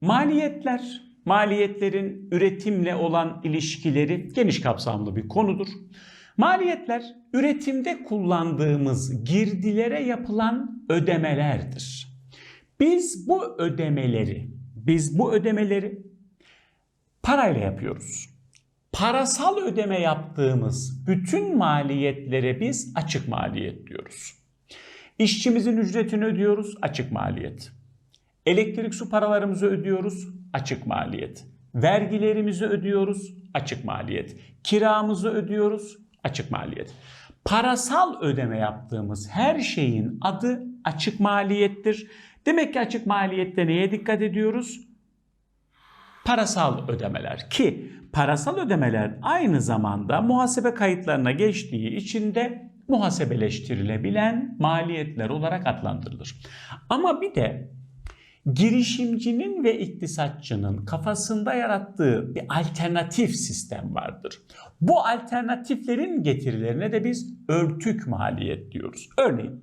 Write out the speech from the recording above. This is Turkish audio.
Maliyetler, maliyetlerin üretimle olan ilişkileri geniş kapsamlı bir konudur. Maliyetler üretimde kullandığımız girdilere yapılan ödemelerdir. Biz bu ödemeleri, biz bu ödemeleri parayla yapıyoruz. Parasal ödeme yaptığımız bütün maliyetlere biz açık maliyet diyoruz. İşçimizin ücretini ödüyoruz, açık maliyet. Elektrik su paralarımızı ödüyoruz, açık maliyet. Vergilerimizi ödüyoruz, açık maliyet. Kiramızı ödüyoruz, açık maliyet. Parasal ödeme yaptığımız her şeyin adı açık maliyettir. Demek ki açık maliyette neye dikkat ediyoruz? Parasal ödemeler ki parasal ödemeler aynı zamanda muhasebe kayıtlarına geçtiği için de muhasebeleştirilebilen maliyetler olarak adlandırılır. Ama bir de girişimcinin ve iktisatçının kafasında yarattığı bir alternatif sistem vardır. Bu alternatiflerin getirilerine de biz örtük maliyet diyoruz. Örneğin